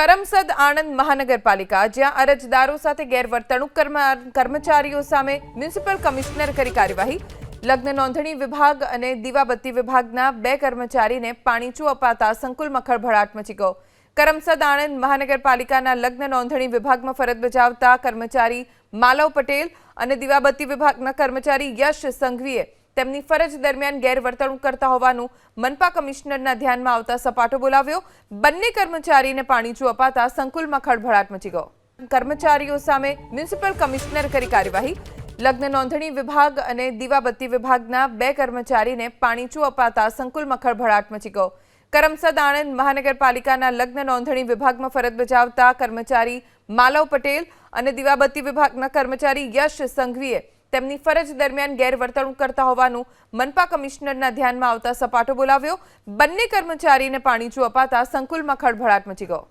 કરમસદ આણંદ મહાનગરપાલિકા, જ્યાં અરજદારો સાથે ગેરવર્તણૂક કર્મ- કર્મચારીઓ સામે મ્યુનિસિપલ કમિશનર કરી કાર્યવાહી. લગ્ન નોંધણી વિભાગ અને દીવાબત્તી વિભાગના બે કર્મચારીને પાણીચું અપાતા સંકુલમાં ખળભળાટ મચી ગયો. કરમસદ આણંદ મહાનગરપાલિકાના લગ્ન નોંધણી વિભાગમાં ફરજ બજાવતા કર્મચારી માલવ પટેલ અને દીવાબત્તી વિભાગના કર્મચારી યશ સંઘવીએ તેમની ફરજ દરમિયાન ગેરવર્તણૂક કરતા હોવાનું મનપા કમિશનરના ધ્યાનમાં આવતા સપાટો બોલાવ્યો. બંને કર્મચારીને પાણીચું અપાતા સંકુલમાં ખળભળાટ મચી ગયો. કર્મચારીઓ સામે મ્યુનિસિપલ કમિશનર કરી કાર્યવાહી. લગ્ન નોંધણી વિભાગ અને દીવાબત્તી વિભાગના બે કર્મચારીને પાણીચું અપાતા સંકુલમાં ખળભળાટ મચી ગયો. કરમસદ આણંદ મહાનગરપાલિકાના લગ્ન નોંધણી વિભાગમાં ફરજ બજાવતા કર્મચારી માલવ પટેલ અને દીવાબત્તી વિભાગના કર્મચારી યશ સંઘવીએ તેમની ફરજ દરમિયાન ગેરવર્તણૂક કરતા હોવાનું મનપા કમિશનરના ધ્યાનમાં આવતા સપાટો બોલાવ્યો. બંને કર્મચારીને પાણીચું અપાતા સંકુલમાં ખળભળાટ મચી ગયો.